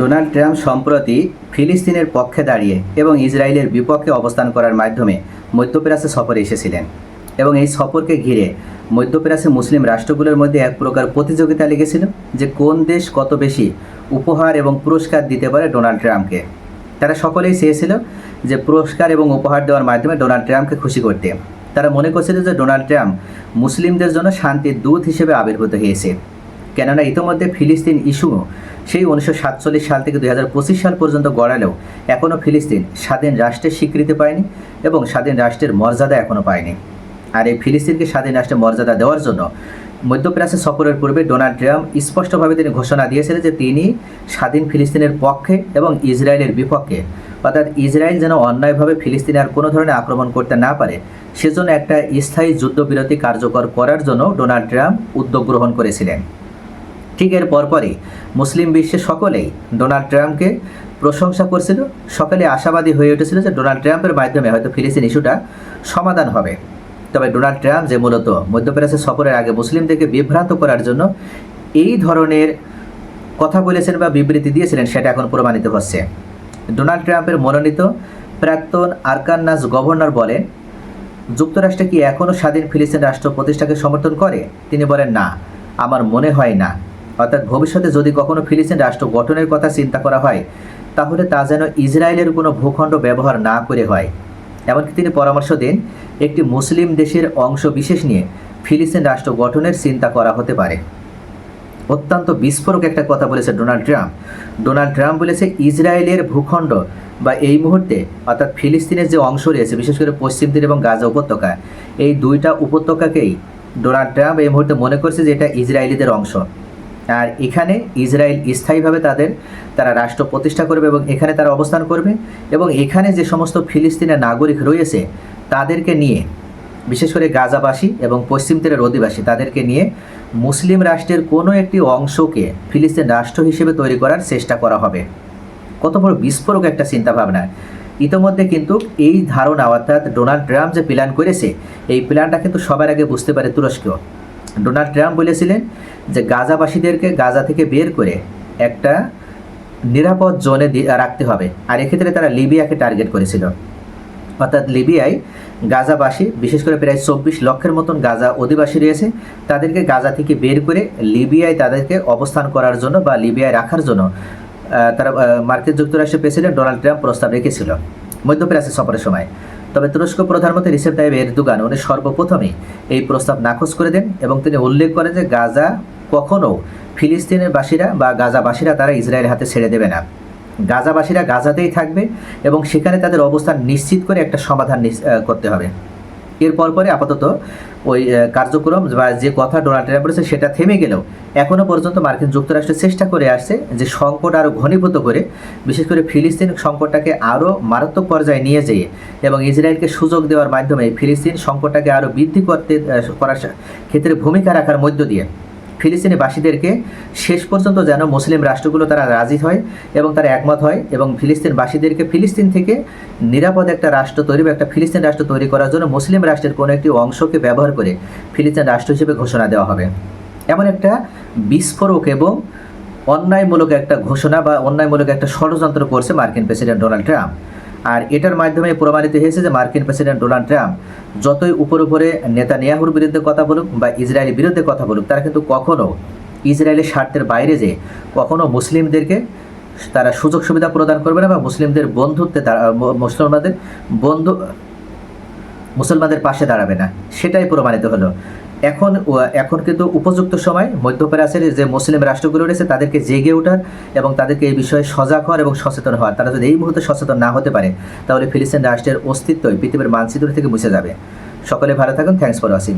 Donald Trump সম্প্রতি ফিলিস্তিনের পক্ষে দাঁড়িয়ে এবং ইসরায়েলের বিপক্ষে অবস্থান করার মাধ্যমে মধ্যপ্রাচ্যে সফরে এসেছিলেন এবং এই সফরকে ঘিরে মধ্যপ্রাচ্যে মুসলিম রাষ্ট্রগুলোর মধ্যে এক প্রকার প্রতিযোগিতা লেগেছিল যে কোন দেশ কত বেশি উপহার এবং পুরস্কার দিতে পারে ডোনাল্ড ট্রাম্পকে। তারা সকলেই চেয়েছিল যে পুরস্কার এবং উপহার দেওয়ার মাধ্যমে ডোনাল্ড ট্রাম্পকে খুশি করতে। তারা মনে করছিল যে ডোনাল্ড ট্রাম্প মুসলিমদের জন্য শান্তির দূত হিসেবে আবির্ভূত হয়েছে। কেননা ইতোমধ্যে ফিলিস্তিন ইস্যু সেই উনিশশো সাতচল্লিশ সাল থেকে দুই হাজার পঁচিশ সাল পর্যন্ত গড়ালেও এখনও ফিলিস্তিন স্বাধীন রাষ্ট্রের স্বীকৃতি পায়নি এবং স্বাধীন রাষ্ট্রের মর্যাদা এখনও পায়নি। আর এই ফিলিস্তিনকে স্বাধীন রাষ্ট্রের মর্যাদা দেওয়ার জন্য মধ্যপ্রাচ্যে সফরের পূর্বে ডোনাল্ড ট্রাম্প স্পষ্টভাবে তিনি ঘোষণা দিয়েছিলেন যে তিনি স্বাধীন ফিলিস্তিনের পক্ষে এবং ইসরায়েলের বিপক্ষে, অর্থাৎ ইসরায়েল যেন অন্যায়ভাবে ফিলিস্তিনে আর কোনো ধরনের আক্রমণ করতে না পারে, সেজন্য একটা স্থায়ী যুদ্ধবিরতি কার্যকর করার জন্য ডোনাল্ড ট্রাম্প উদ্যোগ গ্রহণ করেছিলেন। ঠিক এর পরপরই মুসলিম বিশ্বে সকলেই ডোনাল্ড ট্রাম্পকে প্রশংসা করছিল। সকলে আশাবাদী হয়ে উঠেছিল যে ডোনাল্ড ট্রাম্পের মাধ্যমে হয়তো ফিলিস্তিন ইস্যুটা সমাধান হবে। তবে ডোনাল্ড ট্রাম্প যে মূলত মধ্যপ্রাচ্যে সফরের আগে মুসলিমদেরকে বিভ্রান্ত করার জন্য এই ধরনের কথা বলেছেন বা বিবৃতি দিয়েছিলেন, সেটা এখন প্রমাণিত হচ্ছে। ডোনাল্ড ট্রাম্পের মনোনীত প্রাক্তন আরকান্নাস গভর্নর বলেন, যুক্তরাষ্ট্র কি এখনও স্বাধীন ফিলিস্তিন রাষ্ট্র প্রতিষ্ঠাকে সমর্থন করে? তিনি বলেন, না, আমার মনে হয় না। অর্থাৎ ভবিষ্যতে যদি কখনো ফিলিস্তিন রাষ্ট্র গঠনের কথা চিন্তা করা হয়, তাহলে তা যেন ইসরায়েলের কোনো ভূখণ্ড ব্যবহার না করে হয়। এমনকি তিনি পরামর্শ দেন, একটি মুসলিম দেশের অংশ বিশেষ নিয়ে ফিলিস্তিন রাষ্ট্র গঠনের চিন্তা করা হতে পারে। অত্যন্ত বিস্ফোরক একটা কথা বলেছে ডোনাল্ড ট্রাম্প। ডোনাল্ড ট্রাম্প বলেছে, ইসরায়েলের ভূখণ্ড বা এই মুহূর্তে অর্থাৎ ফিলিস্তিনের যে অংশ রয়েছে, বিশেষ করে পশ্চিম তীর এবং গাজা উপত্যকা, এই দুইটা উপত্যকাকেই ডোনাল্ড ট্রাম্প এই মুহূর্তে মনে করছে যে এটা ইসরায়েলিদের অংশ। আর এখানে ইসরায়েল স্থায়ীভাবে তাদের, তারা রাষ্ট্র প্রতিষ্ঠা করবে এবং এখানে তারা অবস্থান করবে এবং এখানে যে সমস্ত ফিলিস্তিনের নাগরিক রয়েছে, তাদেরকে নিয়ে, বিশেষ করে গাজাবাসী এবং পশ্চিম তীরের অধিবাসী, তাদেরকে নিয়ে মুসলিম রাষ্ট্রের কোনো একটি অংশকে ফিলিস্তিন রাষ্ট্র হিসেবে তৈরি করার চেষ্টা করা হবে। কত বড় বিস্ফোরক একটা চিন্তাভাবনা। ইতোমধ্যে কিন্তু এই ধারণা অর্থাৎ ডোনাল্ড ট্রাম্প যে প্ল্যান করেছে, এই প্ল্যানটা কিন্তু সবার আগে বুঝতে পারে তুরস্ক। ডোনাল্ড ট্রাম্প বলেছিলেন যে গাজাবাসীদেরকে গাজা থেকে বের করে একটা নিরাপদ জোনে রাখতে হবে। আর এক্ষেত্রে তারা লিবিয়াকে টার্গেট করেছিল। অর্থাৎ লিবিয়ায় গাজাবাসী, বিশেষ করে প্রায় চব্বিশ লক্ষের মতন গাজা অধিবাসী রয়েছে, তাদেরকে গাজা থেকে বের করে লিবিয়ায় তাদেরকে অবস্থান করার জন্য বা লিবিয়ায় রাখার জন্য তারা মার্কিন যুক্তরাষ্ট্রের প্রেসিডেন্ট ডোনাল্ড ট্রাম্প প্রস্তাব রেখেছিল। মধ্যপ্রাচ্যে সফরের সময়। তবে তুরস্ক প্রধানমন্ত্রী রিসেপ তাইব এরদুগান, উনি সর্বপ্রথমে এই প্রস্তাব নাকচ করে দেন এবং তিনি উল্লেখ করেন যে গাজা কখনও ফিলিস্তিনের বাসীরা বা গাজাবাসীরা তারা ইসরায়েলের হাতে ছেড়ে দেবে না। গাজাবাসীরা গাজাতেই থাকবে এবং সেখানে তাদের অবস্থান নিশ্চিত করে একটা সমাধান করতে হবে। এর পরপরে আপাতত ওই কার্যক্রম বা যে কথা ডোনাল্ড ট্রাম্প বলেছে সেটা থেমে গেলেও এখনও পর্যন্ত মার্কিন যুক্তরাষ্ট্র চেষ্টা করে আসছে যে সংকট আরও ঘনীভূত করে, বিশেষ করে ফিলিস্তিন সংকটটাকে আরও মারাত্মক পর্যায়ে নিয়ে যেয়ে এবং ইসরায়েলকে সুযোগ দেওয়ার মাধ্যমে ফিলিস্তিন সংকটটাকে আরও বৃদ্ধি করতে করার ক্ষেত্রে ভূমিকা রাখার মধ্য দিয়ে ফিলিস্তিনি বাসীদেরকে শেষ পর্যন্ত যেন মুসলিম রাষ্ট্রগুলো তারা রাজি হয় এবং তারা একমত হয় এবং ফিলিস্তিন বাসীদেরকে ফিলিস্তিন থেকে নিরাপদ একটা রাষ্ট্র তৈরি বা একটা ফিলিস্তিন রাষ্ট্র তৈরি করার জন্য মুসলিম রাষ্ট্রের কোনো একটি অংশকে ব্যবহার করে ফিলিস্তিন রাষ্ট্র হিসেবে ঘোষণা দেওয়া হবে। এমন একটা বিস্ফোরক এবং অন্যায়মূলক একটা ঘোষণা বা অন্যায়মূলক একটা ষড়যন্ত্র করছে মার্কিন প্রেসিডেন্ট ডোনাল্ড ট্রাম্প। আর এটার মাধ্যমে প্রমাণিত হয়েছে যে মার্কিন প্রেসিডেন্ট ডোনাল্ড ট্রাম্প যতই উপর উপরে নেতা নিয়াহুর বিরুদ্ধে কথা বলুক বা ইসরায়েলের বিরুদ্ধে কথা বলুক, তারা কিন্তু কখনো ইসরায়েলের স্বার্থের বাইরে যে কখনো মুসলিমদেরকে তারা সুযোগ সুবিধা প্রদান করবে না বা মুসলিমদের বন্ধুত্বে মুসলমানদের বন্ধু, মুসলমানদের পাশে দাঁড়াবে না। সেটাই প্রমাণিত হলো। এখন এখন কিন্তু উপযুক্ত সময়। মধ্যপ্রাচ্যের যে মুসলিম রাষ্ট্রগুলো রয়েছে, তাদেরকে জেগে ওঠার এবং তাদেরকে এই বিষয়ে সজাগ হওয়ার এবং সচেতন হওয়ার। তারা যদি এই মুহূর্তে সচেতন না হতে পারে, তাহলে ফিলিস্তিন রাষ্ট্রের অস্তিত্বই পৃথিবীর মানচিত্র থেকে মুছে যাবে। সকলে ভালো থাকুন। Thanks for watching